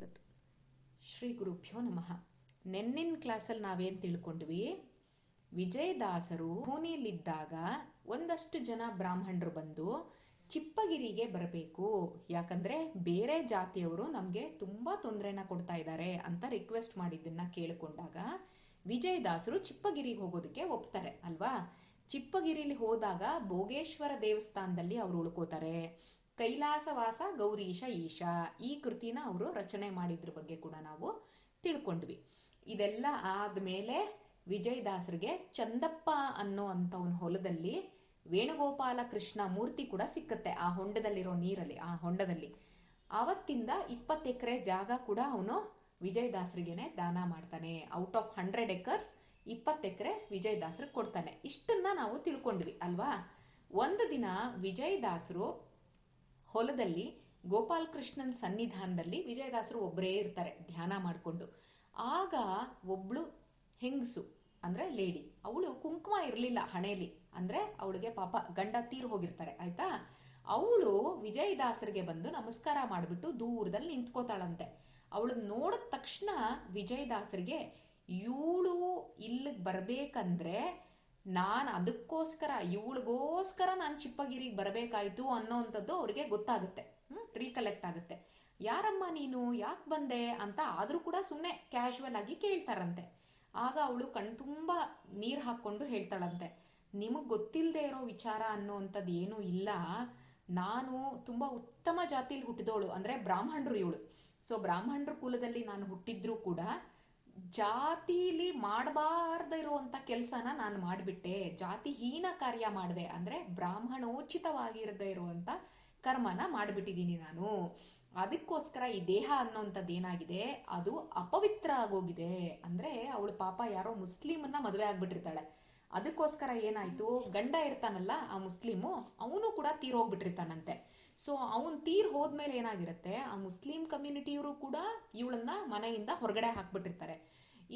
ಇವತ್ತು. ಶ್ರೀ ಗುರುಭ್ಯೋ ನಮಃ. ನೆನ್ನಿನ ಕ್ಲಾಸಲ್ಲಿ ನಾವೇನು ತಿಳ್ಕೊಂಡ್ವಿ? ವಿಜಯದಾಸರು ಭೂನಿಯಲ್ಲಿದ್ದಾಗ ಒಂದಷ್ಟು ಜನ ಬ್ರಾಹ್ಮಣರು ಬಂದು ಚಿಪ್ಪಗಿರಿಗೆ ಬರಬೇಕು. ಯಾಕಂದ್ರೆ ಬೇರೆ ಜಾತಿಯವರು ನಮಗೆ ತುಂಬಾ ತೊಂದರೆನ ಕೊಡ್ತಾ ಇದ್ದಾರೆ ಅಂತ ರಿಕ್ವೆಸ್ಟ್ ಮಾಡಿದ್ದನ್ನ ಕೇಳಿಕೊಂಡಾಗ ವಿಜಯದಾಸರು ಚಿಪ್ಪಗಿರಿಗೆ ಹೋಗೋದಕ್ಕೆ ಒಪ್ತಾರೆ, ಅಲ್ವಾ? ಚಿಪ್ಪಗಿರಿಲಿ ಹೋದಾಗ ಭೋಗೇಶ್ವರ ದೇವಸ್ಥಾನದಲ್ಲಿ ಅವರು ಉಳ್ಕೋತಾರೆ. ಕೈಲಾಸವಾಸ ಗೌರೀಶ ಈಶ. ಈ ಕೃತಿನ ಅವರು ರಚನೆ ಮಾಡಿದ್ರ ಬಗ್ಗೆ ಕೂಡ ನಾವು ತಿಳ್ಕೊಂಡ್ವಿ. ಇದೆಲ್ಲ ಆದ್ಮೇಲೆ ವಿಜಯದಾಸರಿಗೆ ಚಂದಪ್ಪ ಅನ್ನೋ ಅಂಥವನ ಹೊಲದಲ್ಲಿ ವೇಣುಗೋಪಾಲ ಕೃಷ್ಣ ಮೂರ್ತಿ ಕೂಡ ಸಿಕ್ಕತ್ತೆ ಆ ಹೊಂಡದಲ್ಲಿರೋ ನೀರಲ್ಲಿ, ಆ ಹೊಂಡದಲ್ಲಿ. ಅವತ್ತಿಂದ ಇಪ್ಪತ್ತು ಎಕರೆ ಜಾಗ ಕೂಡ ಅವನು ವಿಜಯದಾಸರಿಗೆನೆ ದಾನ ಮಾಡ್ತಾನೆ. ಔಟ್ ಆಫ್ ಹಂಡ್ರೆಡ್ ಎಕರ್ಸ್ ಇಪ್ಪತ್ತು ಎಕರೆ ವಿಜಯದಾಸರಿಗೆ ಕೊಡ್ತಾನೆ. ಇಷ್ಟನ್ನ ನಾವು ತಿಳ್ಕೊಂಡ್ವಿ, ಅಲ್ವಾ? ಒಂದು ದಿನ ವಿಜಯದಾಸರು ಹೊಲದಲ್ಲಿ ಗೋಪಾಲ್ ಕೃಷ್ಣನ್ ಸನ್ನಿಧಾನದಲ್ಲಿ ವಿಜಯದಾಸರು ಒಬ್ಬರೇ ಇರ್ತಾರೆ, ಧ್ಯಾನ ಮಾಡಿಕೊಂಡು. ಆಗ ಒಬ್ಳು ಹೆಂಗಸು ಅಂದ್ರೆ ಲೇಡಿ. ಅವಳು ಕುಂಕುಮ ಇರಲಿಲ್ಲ ಹಣೆಯಲ್ಲಿ ಅಂದ್ರೆ ಅವಳಿಗೆ ಪಾಪ ಗಂಡ ತೀರ್ ಹೋಗಿರ್ತಾರೆ, ಆಯ್ತಾ? ಅವಳು ವಿಜಯದಾಸರಿಗೆ ಬಂದು ನಮಸ್ಕಾರ ಮಾಡಿಬಿಟ್ಟು ದೂರದಲ್ಲಿ ನಿಂತ್ಕೋತಾಳಂತೆ. ಅವಳು ನೋಡಿದ ತಕ್ಷಣ ವಿಜಯದಾಸರಿಗೆ, ಇವಳು ಇಲ್ಲಿಗೆ ಬರ್ಬೇಕಂದ್ರೆ ನಾನು ಅದಕ್ಕೋಸ್ಕರ, ಇವಳಿಗೋಸ್ಕರ ನಾನು ಚಿಪ್ಪಗಿರಿಗೆ ಬರಬೇಕಾಯ್ತು ಅನ್ನೋವಂಥದ್ದು ಅವ್ರಿಗೆ ಗೊತ್ತಾಗುತ್ತೆ. ಹ್ಞೂ ರೀಕಲೆಕ್ಟ್ ಆಗುತ್ತೆ. ಯಾರಮ್ಮ ನೀನು? ಯಾಕೆ ಬಂದೆ? ಅಂತ ಆದರೂ ಕೂಡ ಸುಮ್ಮನೆ ಕ್ಯಾಶುವಲ್ ಆಗಿ ಕೇಳ್ತಾರಂತೆ. ಆಗ ಅವಳು ಕಣ್ ತುಂಬ ನೀರು ಹಾಕ್ಕೊಂಡು ಹೇಳ್ತಾಳಂತೆ. ನಿಮಗೆ ಗೊತ್ತಿಲ್ಲದೆ ಇರೋ ವಿಚಾರ ಅನ್ನೋವಂಥದ್ದು ಏನೂ ಇಲ್ಲ. ನಾನು ತುಂಬ ಉತ್ತಮ ಜಾತಿಲಿ ಹುಟ್ಟಿದವಳು ಅಂದರೆ ಬ್ರಾಹ್ಮಣರು ಇವಳು. ಸೊ ಬ್ರಾಹ್ಮಣರ ಕುಲದಲ್ಲಿ ನಾನು ಹುಟ್ಟಿದ್ರೂ ಕೂಡ ಜಾತಿಲಿ ಮಾಡಬಾರ್ದ ಇರುವಂತ ಕೆಲಸನ ನಾನು ಮಾಡಿಬಿಟ್ಟೆ. ಜಾತಿ ಹೀನ ಕಾರ್ಯ ಮಾಡಿದೆ ಅಂದ್ರೆ ಬ್ರಾಹ್ಮಣೋಚಿತವಾಗಿರದೇ ಇರುವಂತ ಕರ್ಮನ ಮಾಡಿಬಿಟ್ಟಿದ್ದೀನಿ ನಾನು. ಅದಕ್ಕೋಸ್ಕರ ಈ ದೇಹ ಅನ್ನೋಂಥದ್ದು ಏನಾಗಿದೆ? ಅದು ಅಪವಿತ್ರ ಆಗೋಗಿದೆ. ಅಂದ್ರೆ ಅವಳು ಪಾಪ ಯಾರೋ ಮುಸ್ಲಿಮನ್ನ ಮದುವೆ ಆಗ್ಬಿಟ್ಟಿರ್ತಾಳೆ. ಅದಕ್ಕೋಸ್ಕರ ಏನಾಯ್ತು? ಗಂಡ ಇರ್ತಾನಲ್ಲ ಆ ಮುಸ್ಲಿಮು, ಅವನು ಕೂಡ ತೀರೋಗ್ಬಿಟ್ಟಿರ್ತಾನಂತೆ. ಸೊ ಅವನ್ ತೀರ್ ಹೋದ್ಮೇಲೆ ಏನಾಗಿರುತ್ತೆ, ಆ ಮುಸ್ಲಿಂ ಕಮ್ಯುನಿಟಿಯವರು ಕೂಡ ಇವಳನ್ನ ಮನೆಯಿಂದ ಹೊರಗಡೆ ಹಾಕ್ಬಿಟ್ಟಿರ್ತಾರೆ.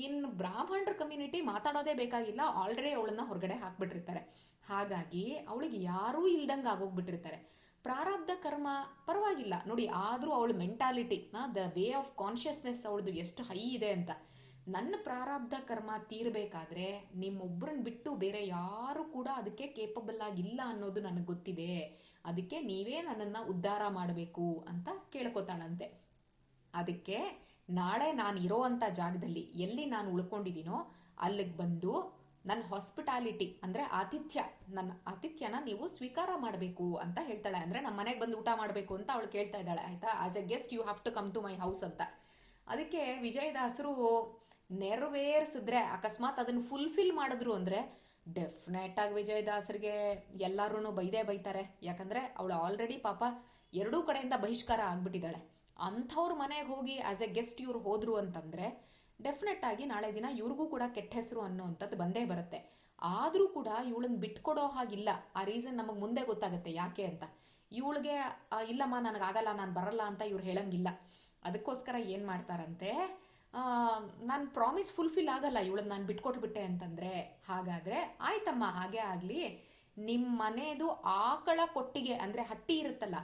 ಇನ್ನು ಬ್ರಾಹ್ಮಣರ ಕಮ್ಯುನಿಟಿ ಮಾತಾಡೋದೇ ಬೇಕಾಗಿಲ್ಲ ಆಲ್ರೆಡಿ ಅವಳನ್ನ ಹೊರಗಡೆ ಹಾಕ್ಬಿಟ್ಟಿರ್ತಾರೆ. ಹಾಗಾಗಿ ಅವಳಿಗೆ ಯಾರೂ ಇಲ್ದಂಗೆ ಆಗೋಗ್ಬಿಟ್ಟಿರ್ತಾರೆ. ಪ್ರಾರಬ್ಧ ಕರ್ಮ ಪರವಾಗಿಲ್ಲ. ನೋಡಿ, ಆದರೂ ಅವಳ mentality the way of consciousness ಅವಳದು ಎಷ್ಟು ಹೈ ಇದೆ ಅಂತ. ನನ್ನ ಪ್ರಾರಬ್ಧ ಕರ್ಮ ತೀರಬೇಕಾದ್ರೆ ನಿಮ್ಮೊಬ್ಬರನ್ನ ಬಿಟ್ಟು ಬೇರೆ ಯಾರು ಕೂಡ ಅದಕ್ಕೆ ಕೇಪಬಲ್ ಆಗಿಲ್ಲ ಅನ್ನೋದು ನನಗೆ ಗೊತ್ತಿದೆ. ಅದಕ್ಕೆ ನೀವೇ ನನ್ನನ್ನು ಉದ್ಧಾರ ಮಾಡಬೇಕು ಅಂತ ಕೇಳ್ಕೊತಾಳಂತೆ. ಅದಕ್ಕೆ ನಾಳೆ ನಾನು ಇರೋವಂಥ ಜಾಗದಲ್ಲಿ ಎಲ್ಲಿ ನಾನು ಉಳ್ಕೊಂಡಿದ್ದೀನೋ ಅಲ್ಲಿಗೆ ಬಂದು ನನ್ನ ಹಾಸ್ಪಿಟಾಲಿಟಿ ಅಂದರೆ ಆತಿಥ್ಯ, ನನ್ನ ಆತಿಥ್ಯನ ನೀವು ಸ್ವೀಕಾರ ಮಾಡಬೇಕು ಅಂತ ಹೇಳ್ತಾಳೆ. ಅಂದರೆ ನಮ್ಮ ಮನೆಗೆ ಬಂದು ಊಟ ಮಾಡಬೇಕು ಅಂತ ಅವಳು ಕೇಳ್ತಾ ಇದ್ದಾಳೆ. ಆಯ್ತಾ? As a guest you have to come to my house ಅಂತ. ಅದಕ್ಕೆ ವಿಜಯದಾಸರು ನೆರವೇರಿಸಿದ್ರೆ ಅಕಸ್ಮಾತ್ ಅದನ್ನು ಫುಲ್ಫಿಲ್ ಮಾಡಿದ್ರು ಅಂದರೆ ಡೆಫಿನೆಟ್ ಆಗಿ ವಿಜಯದಾಸರಿಗೆ ಎಲ್ಲರೂ ಬೈದೇ ಬೈತಾರೆ. ಯಾಕಂದ್ರೆ ಅವಳು ಆಲ್ರೆಡಿ ಪಾಪ ಎರಡೂ ಕಡೆಯಿಂದ ಬಹಿಷ್ಕಾರ ಆಗ್ಬಿಟ್ಟಿದ್ದಾಳೆ. ಅಂಥವ್ರ ಮನೆಗೆ ಹೋಗಿ ಆಸ್ ಎ ಗೆಸ್ಟ್ ಇವ್ರು ಹೋದ್ರು ಅಂತಂದ್ರೆ ಡೆಫಿನೆಟ್ ಆಗಿ ನಾಳೆ ದಿನ ಇವ್ರಿಗೂ ಕೂಡ ಕೆಟ್ಟ ಹೆಸರು ಅನ್ನೋವಂಥದ್ದು ಬಂದೇ ಬರುತ್ತೆ. ಆದರೂ ಕೂಡ ಇವಳನ್ನ ಬಿಟ್ಕೊಡೋ ಹಾಗಿಲ್ಲ. ಆ ರೀಸನ್ ನಮಗೆ ಮುಂದೆ ಗೊತ್ತಾಗುತ್ತೆ ಯಾಕೆ ಅಂತ. ಇವಳಿಗೆ ಇಲ್ಲಮ್ಮ ನನಗಾಗಲ್ಲ ನಾನು ಬರಲ್ಲ ಅಂತ ಇವ್ರು ಹೇಳಂಗಿಲ್ಲ. ಅದಕ್ಕೋಸ್ಕರ ಏನು ಮಾಡ್ತಾರಂತೆ ನಾನು ಪ್ರಾಮಿಸ್ ಫುಲ್ಫಿಲ್ ಆಗಲ್ಲ ಇವಳನ್ನ ನಾನು ಬಿಟ್ಕೊಟ್ಬಿಟ್ಟೆ ಅಂತಂದರೆ. ಹಾಗಾದರೆ, ಆಯ್ತಮ್ಮ, ಹಾಗೆ ಆಗಲಿ. ನಿಮ್ಮ ಮನೆಯದು ಆಕಳ ಕೊಟ್ಟಿಗೆ ಅಂದರೆ ಹಟ್ಟಿ ಇರುತ್ತಲ್ಲ,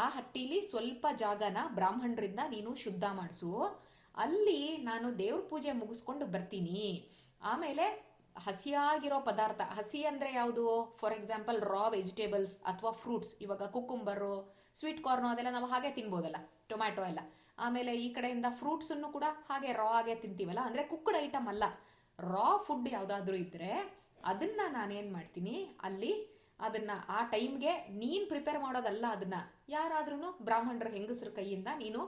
ಆ ಹಟ್ಟಿಲಿ ಸ್ವಲ್ಪ ಜಾಗನ ಬ್ರಾಹ್ಮಣರಿಂದ ನೀನು ಶುದ್ಧ ಮಾಡಿಸು. ಅಲ್ಲಿ ನಾನು ದೇವ್ರ ಪೂಜೆ ಮುಗಿಸ್ಕೊಂಡು ಬರ್ತೀನಿ. ಆಮೇಲೆ ಹಸಿಯಾಗಿರೋ ಪದಾರ್ಥ, ಹಸಿ ಅಂದರೆ ಯಾವುದು? ಫಾರ್ ಎಕ್ಸಾಂಪಲ್ ರಾ ವೆಜಿಟೇಬಲ್ಸ್ ಅಥವಾ ಫ್ರೂಟ್ಸ್ ಇವಾಗ ಕುಕ್ಕುಂಬರು ಸ್ವೀಟ್ ಕಾರ್ನು ಅದೆಲ್ಲ ನಾವು ಹಾಗೆ ತಿನ್ಬೋದಲ್ಲ ಟೊಮ್ಯಾಟೊ ಎಲ್ಲ. ಆಮೇಲೆ ಈ ಕಡೆಯಿಂದ ಫ್ರೂಟ್ಸ್ ಅನ್ನು ಕೂಡ ಹಾಗೆ ರಾ ಆಗೆ ತಿಂತೀವಲ್ಲ, ಅಂದ್ರೆ ಕುಕ್ಕಡ್ ಐಟಮ್ ಅಲ್ಲ ರಾ ಫುಡ್ ಯಾವುದಾದ್ರೂ ಇದ್ರೆ ಅದನ್ನ ನಾನೇನು ಮಾಡ್ತೀನಿ, ಅಲ್ಲಿ ಅದನ್ನ ಆ ಟೈಮ್ಗೆ ನೀನ್ ಪ್ರಿಪೇರ್ ಮಾಡೋದಲ್ಲ ಅದನ್ನ ಯಾರಾದ್ರೂ ಬ್ರಾಹ್ಮಣರ ಹೆಂಗಸರ ಕೈಯಿಂದ ನೀನು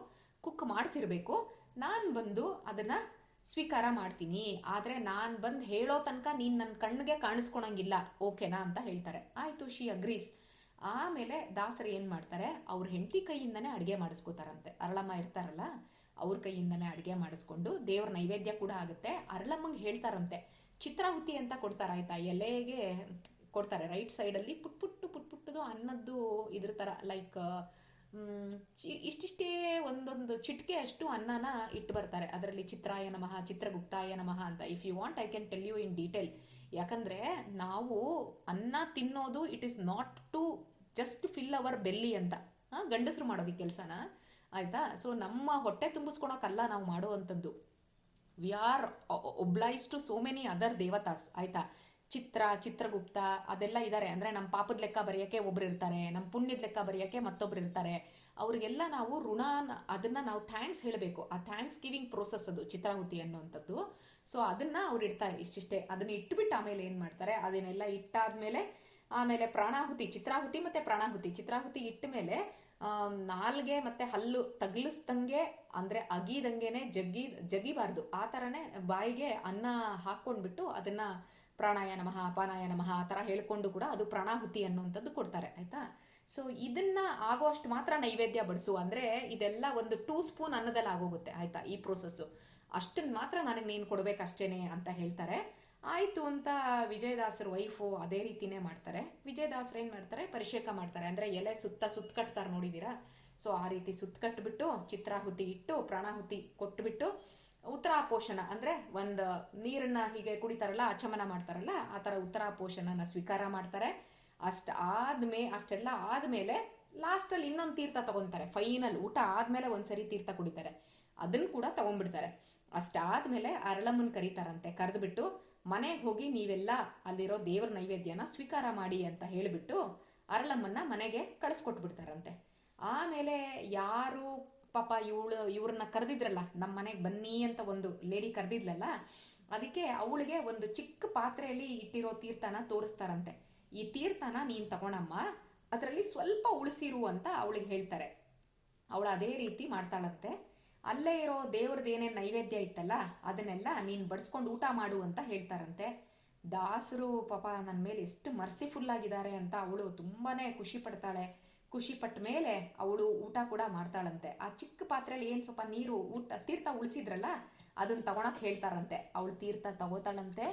ಕುಕ್ ಮಾಡಿಸಿರ್ಬೇಕು, ನಾನು ಬಂದು ಅದನ್ನ ಸ್ವೀಕಾರ ಮಾಡ್ತೀನಿ. ಆದ್ರೆ ನಾನು ಬಂದು ಹೇಳೋ ತನಕ ನೀನ್ ನನ್ನ ಕಣ್ಣಿಗೆ ಕಾಣಿಸ್ಕೊಳಂಗಿಲ್ಲ ಓಕೆನಾ ಅಂತ ಹೇಳ್ತಾರೆ. ಆಯಿತು ಶಿ ಅಗ್ರೀಸ್ ಆಮೇಲೆ ದಾಸರು ಏನು ಮಾಡ್ತಾರೆ? ಅವ್ರ ಹೆಂಡತಿ ಕೈಯಿಂದನೇ ಅಡುಗೆ ಮಾಡಿಸ್ಕೋತಾರಂತೆ. ಅರಳಮ್ಮ ಇರ್ತಾರಲ್ಲ, ಅವ್ರ ಕೈಯಿಂದನೇ ಅಡುಗೆ ಮಾಡಿಸ್ಕೊಂಡು ದೇವ್ರ ನೈವೇದ್ಯ ಕೂಡ ಆಗುತ್ತೆ. ಅರಳಮ್ಮಂಗೆ ಹೇಳ್ತಾರಂತೆ, ಚಿತ್ರಾಹುತಿ ಅಂತ ಕೊಡ್ತಾರೆ ಆಯ್ತಾ? ಎಲೆಗೆ ಕೊಡ್ತಾರೆ. ರೈಟ್ ಸೈಡಲ್ಲಿ ಪುಟ್ ಪುಟ್ಟು ಪುಟ್ ಪುಟ್ಟದು ಅನ್ನದ್ದು ಇದ್ರ ಥರ ಲೈಕ್ ಇಷ್ಟಿಷ್ಟೇ ಒಂದೊಂದು ಚಿಟಿಕೆ ಅಷ್ಟು ಅನ್ನನ ಇಟ್ಟು ಬರ್ತಾರೆ. ಅದರಲ್ಲಿ ಚಿತ್ರಾಯ ನಮಃ, ಚಿತ್ರಗುಪ್ತಾಯ ನಮಃ ಅಂತ. If you want I can tell you in detail ಯಾಕಂದ್ರೆ ನಾವು ಅನ್ನ ತಿನ್ನೋದು it is not to just fill our belly ಅಂತ. ಗಂಡಸರು ಮಾಡೋದು ಈ ಕೆಲಸನ. ಆಯ್ತಾ? ಸೊ ನಮ್ಮ ಹೊಟ್ಟೆ ತುಂಬಿಸ್ಕೊಳಕ್ಕಲ್ಲ ನಾವು ಮಾಡುವಂಥದ್ದು. We are obliged to so many other ದೇವತಾಸ್ ಆಯ್ತಾ? ಚಿತ್ರ, ಚಿತ್ರಗುಪ್ತ, ಅದೆಲ್ಲ ಇದ್ದಾರೆ ಅಂದ್ರೆ ನಮ್ಮ ಪಾಪದ ಲೆಕ್ಕ ಬರೆಯೋಕ್ಕೆ ಒಬ್ರು ಇರ್ತಾರೆ, ನಮ್ಮ ಪುಣ್ಯದ ಲೆಕ್ಕ ಬರೆಯೋಕ್ಕೆ ಮತ್ತೊಬ್ರು ಇರ್ತಾರೆ. ಅವರಿಗೆಲ್ಲ ನಾವು ಋಣ ಅದನ್ನ ನಾವು ಥ್ಯಾಂಕ್ಸ್ ಹೇಳಬೇಕು. ಆ ಥ್ಯಾಂಕ್ಸ್ ಗಿವಿಂಗ್ ಪ್ರೋಸೆಸ್ ಅದು, ಚಿತ್ರಾಹುತಿ ಅನ್ನುವಂಥದ್ದು. ಸೊ ಅದನ್ನ ಅವ್ರು ಇಡ್ತಾರೆ ಇಷ್ಟಿಷ್ಟೇ. ಅದನ್ನ ಇಟ್ಬಿಟ್ಟು ಆಮೇಲೆ ಏನು ಮಾಡ್ತಾರೆ? ಅದನ್ನೆಲ್ಲ ಇಟ್ಟಾದ್ಮೇಲೆ ಆಮೇಲೆ ಪ್ರಾಣಾಹುತಿ, ಚಿತ್ರಾಹುತಿ ಮತ್ತೆ ಪ್ರಾಣಾಹುತಿ. ಚಿತ್ರಾಹುತಿ ಇಟ್ಟ ಮೇಲೆ ನಾಲ್ಗೆ ಮತ್ತೆ ಹಲ್ಲು ತಗ್ಲಿಸ್ದಂಗೆ, ಅಂದ್ರೆ ಅಗಿದಂಗೆನೆ ಜಗ್ಗಿ ಜಗಿಬಾರ್ದು ಆ ಥರನೇ ಬಾಯಿಗೆ ಅನ್ನ ಹಾಕ್ಕೊಂಡ್ಬಿಟ್ಟು ಅದನ್ನ ಪ್ರಾಣಾಯ ನಮಃ ಅಪಾನಾಯ ನಮಃ ಆ ಥರ ಹೇಳ್ಕೊಂಡು ಕೂಡ ಅದು ಪ್ರಾಣಾಹುತಿ ಅನ್ನುವಂಥದ್ದು ಕೊಡ್ತಾರೆ. ಆಯ್ತಾ? ಸೊ ಇದನ್ನ ಆಗೋಷ್ಟು ಮಾತ್ರ ನೈವೇದ್ಯ ಬಡಿಸು. ಅಂದ್ರೆ ಇದೆಲ್ಲ ಒಂದು ಟೂ ಸ್ಪೂನ್ ಅನ್ನದಲ್ಲಿ ಆಗೋಗುತ್ತೆ ಆಯ್ತಾ? ಈ ಪ್ರೋಸೆಸ್ಸು ಅಷ್ಟನ್ನ ಮಾತ್ರ ನನಗೆ ನೀನು ಕೊಡಬೇಕಷ್ಟೇನೆ ಅಂತ ಹೇಳ್ತಾರೆ. ಆಯಿತು ಅಂತ ವಿಜಯದಾಸರ ವೈಫು ಅದೇ ರೀತಿನೇ ಮಾಡ್ತಾರೆ. ವಿಜಯದಾಸರು ಏನು ಮಾಡ್ತಾರೆ? ಪರಿಷೇಕ ಮಾಡ್ತಾರೆ. ಅಂದರೆ ಎಲೆ ಸುತ್ತ ಸುತ್ತ ಕಟ್ತಾರೆ ನೋಡಿದ್ದೀರಾ ಸೊ ಆ ರೀತಿ ಸುತ್ತ ಕಟ್ಬಿಟ್ಟು ಚಿತ್ರಾಹುತಿ ಇಟ್ಟು, ಪ್ರಾಣಾಹುತಿ ಕೊಟ್ಬಿಟ್ಟು ಉತ್ತರಾಪೋಷಣ, ಅಂದರೆ ಒಂದು ನೀರನ್ನ ಹೀಗೆ ಕುಡಿತಾರಲ್ಲ, ಆಚಮನ ಮಾಡ್ತಾರಲ್ಲ, ಆ ಥರ ಉತ್ತರಾಪೋಷಣನ ಸ್ವೀಕಾರ ಮಾಡ್ತಾರೆ. ಅಷ್ಟು ಆದ್ಮೇ, ಅಷ್ಟೆಲ್ಲ ಆದಮೇಲೆ ಲಾಸ್ಟಲ್ಲಿ ಇನ್ನೊಂದು ತೀರ್ಥ ತಗೊಂತಾರೆ. ಫೈನಲ್ ಊಟ ಆದ್ಮೇಲೆ ಒಂದ್ಸರಿ ತೀರ್ಥ ಕುಡಿತಾರೆ. ಅದನ್ನು ಕೂಡ ತಗೊಂಡ್ಬಿಡ್ತಾರೆ. ಅಷ್ಟಾದ್ಮೇಲೆ ಅರಳಮ್ಮನ್ ಕರೀತಾರಂತೆ, ಕರೆದ್ಬಿಟ್ಟು, ಮನೆಗೆ ಹೋಗಿ ನೀವೆಲ್ಲ ಅಲ್ಲಿರೋ ದೇವ್ರ ನೈವೇದ್ಯನ ಸ್ವೀಕಾರ ಮಾಡಿ ಅಂತ ಹೇಳಿಬಿಟ್ಟು ಅರಳಮ್ಮನ್ನ ಮನೆಗೆ ಕಳಿಸ್ಕೊಟ್ಬಿಡ್ತಾರಂತೆ. ಆಮೇಲೆ ಯಾರು ಪಾಪ ಇವಳು, ಇವ್ರನ್ನ ಕರೆದಿದ್ರಲ್ಲ ನಮ್ಮ ಮನೆಗೆ ಬನ್ನಿ ಅಂತ ಒಂದು ಲೇಡಿ ಕರೆದಿದ್ಲಲ್ಲ, ಅದಕ್ಕೆ ಅವಳಿಗೆ ಒಂದು ಚಿಕ್ಕ ಪಾತ್ರೆಯಲ್ಲಿ ಇಟ್ಟಿರೋ ತೀರ್ಥನ ತೋರಿಸ್ತಾರಂತೆ. ಈ ತೀರ್ಥನ ನೀನು ತಗೊಳಮ್ಮ ಅದರಲ್ಲಿ ಸ್ವಲ್ಪ ಉಳಿಸಿರು ಅಂತ ಅವಳಿಗೆ ಹೇಳ್ತಾರೆ. ಅವಳು ಅದೇ ರೀತಿ ಮಾಡ್ತಾಳಂತೆ. ಅಲ್ಲೇ ಇರೋ ದೇವ್ರದ್ದು ಏನೇನು ನೈವೇದ್ಯ ಇತ್ತಲ್ಲ, ಅದನ್ನೆಲ್ಲ ನೀನು ಬಡಿಸ್ಕೊಂಡು ಊಟ ಮಾಡು ಅಂತ ಹೇಳ್ತಾರಂತೆ. ದಾಸರು ಪಾಪ ನನ್ನ ಮೇಲೆ ಎಷ್ಟು ಮರ್ಸಿಫುಲ್ ಆಗಿದ್ದಾರೆ ಅಂತ ಅವಳು ತುಂಬಾನೇ ಖುಷಿ ಪಡ್ತಾಳೆ. ಖುಷಿ ಪಟ್ಟ ಮೇಲೆ ಅವಳು ಊಟ ಕೂಡ ಮಾಡ್ತಾಳಂತೆ. ಆ ಚಿಕ್ಕ ಪಾತ್ರೆಯಲ್ಲಿ ಏನು ಸ್ವಲ್ಪ ನೀರು ಊಟ, ತೀರ್ಥ ಉಳಿಸಿದ್ರಲ್ಲ ಅದನ್ನ ತಗೊಳಕ್ ಹೇಳ್ತಾರಂತೆ. ಅವಳು ತೀರ್ಥ ತಗೋತಾಳಂತೆ.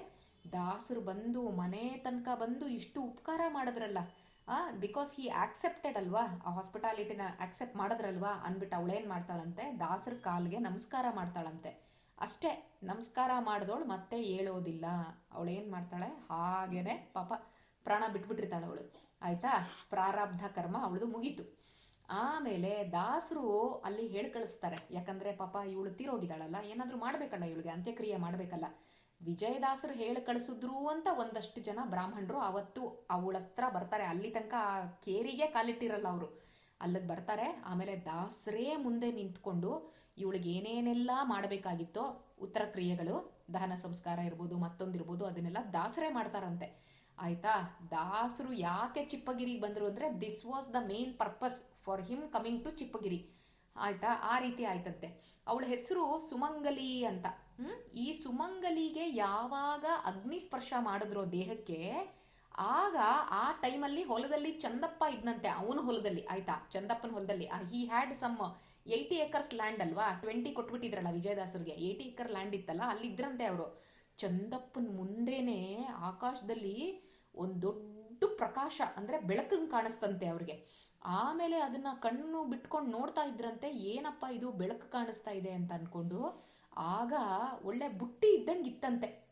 ದಾಸರು ಬಂದು ಮನೆ ತನಕ ಬಂದು ಇಷ್ಟು ಉಪಕಾರ ಮಾಡಿದ್ರಲ್ಲ ಬಿಕಾಸ್ ಹಿ ಆಕ್ಸೆಪ್ಟೆಡ್ ಅಲ್ವಾ, ಆ ಹಾಸ್ಪಿಟಾಲಿಟಿನ ಆಕ್ಸೆಪ್ಟ್ ಮಾಡಿದ್ರಲ್ವಾ ಅಂದ್ಬಿಟ್ಟು ಅವಳೇನು ಮಾಡ್ತಾಳಂತೆ? ದಾಸರ ಕಾಲ್ಗೆ ನಮಸ್ಕಾರ ಮಾಡ್ತಾಳಂತೆ. ಅಷ್ಟೇ, ನಮಸ್ಕಾರ ಮಾಡಿದವಳು ಮತ್ತೆ ಹೇಳೋದಿಲ್ಲ. ಅವಳೇನು ಮಾಡ್ತಾಳೆ? ಹಾಗೇನೆ ಪಾಪ ಪ್ರಾಣ ಬಿಟ್ಬಿಟ್ಟಿರ್ತಾಳೆ ಅವಳು. ಆಯ್ತಾ? ಪ್ರಾರಬ್ಧ ಕರ್ಮ ಅವಳದು ಮುಗೀತು. ಆಮೇಲೆ ದಾಸರು ಅಲ್ಲಿ ಹೇಳಿ ಕಳಿಸ್ತಾರೆ. ಯಾಕಂದ್ರೆ ಪಾಪ ಇವಳು ತೀರೋಗಿದ್ದಾಳಲ್ಲ, ಏನಾದರೂ ಮಾಡಬೇಕಲ್ಲ ಇವಳಿಗೆ, ಅಂತ್ಯಕ್ರಿಯೆ ಮಾಡ್ಬೇಕಲ್ಲ. ವಿಜಯದಾಸರು ಹೇಳಿ ಕಳಿಸಿದ್ರು ಅಂತ ಒಂದಷ್ಟು ಜನ ಬ್ರಾಹ್ಮಣರು ಅವತ್ತು ಅವಳ ಹತ್ರ ಬರ್ತಾರೆ. ಅಲ್ಲಿ ತನಕ ಆ ಕೇರಿಗೆ ಕಾಲಿಟ್ಟಿರಲ್ಲ ಅವರು. ಅಲ್ಲಿಗೆ ಬರ್ತಾರೆ. ಆಮೇಲೆ ದಾಸರೇ ಮುಂದೆ ನಿಂತ್ಕೊಂಡು ಇವಳಿಗೆ ಏನೇನೆಲ್ಲ ಮಾಡಬೇಕಾಗಿತ್ತೋ ಉತ್ತರ ಕ್ರಿಯೆಗಳು, ದಹನ ಸಂಸ್ಕಾರ ಇರ್ಬೋದು ಮತ್ತೊಂದಿರ್ಬೋದು ಅದನ್ನೆಲ್ಲ ದಾಸರೇ ಮಾಡ್ತಾರಂತೆ. ಆಯ್ತಾ? ದಾಸರು ಯಾಕೆ ಚಿಪ್ಪಗಿರಿಗೆ ಬಂದರು ಅಂದರೆ this was the main purpose for him coming to Chippagiri. ಆಯ್ತಾ? ಆ ರೀತಿ ಆಯ್ತಂತೆ. ಅವಳ ಹೆಸರು ಸುಮಂಗಲಿ ಅಂತ. ಈ ಸುಮಂಗಲಿಗೆ ಯಾವಾಗ ಅಗ್ನಿ ಸ್ಪರ್ಶ ಮಾಡಿದ್ರೋ ದೇಹಕ್ಕೆ, ಆಗ ಆ ಟೈಮಲ್ಲಿ ಹೊಲದಲ್ಲಿ ಚಂದಪ್ಪ ಇದ್ನಂತೆ, ಅವನ ಹೊಲದಲ್ಲಿ, ಆಯ್ತಾ? ಚಂದಪ್ಪನ ಹೊಲದಲ್ಲಿ. He had some eighty acres land ಅಲ್ವಾ? ಟ್ವೆಂಟಿ ಕೊಟ್ಬಿಟ್ಟಿದ್ರಲ್ಲ ವಿಜಯದಾಸರಿಗೆ. ಏಯ್ಟಿ ಏಕರ್ ಲ್ಯಾಂಡ್ ಇತ್ತಲ್ಲ ಅಲ್ಲಿದ್ರಂತೆ ಅವರು. ಚಂದಪ್ಪನ ಮುಂದೆನೆ ಆಕಾಶದಲ್ಲಿ ಒಂದು ದೊಡ್ಡ ಪ್ರಕಾಶ, ಅಂದ್ರೆ ಬೆಳಕನ್ನು ಕಾಣಿಸ್ತಂತೆ ಅವ್ರಿಗೆ. ಆಮೇಲೆ ಅದನ್ನ ಕಣ್ಣು ಬಿಟ್ಕೊಂಡು ನೋಡ್ತಾ ಇದ್ರಂತೆ, ಏನಪ್ಪ ಇದು ಬೆಳಕು ಕಾಣಿಸ್ತಾ ಇದೆ ಅಂತ ಅನ್ಕೊಂಡು ಆಗ ಒಳ್ಳೆ ಬುಟ್ಟಿ ಇದ್ದಂಗೆ ಇತ್ತಂತೆ.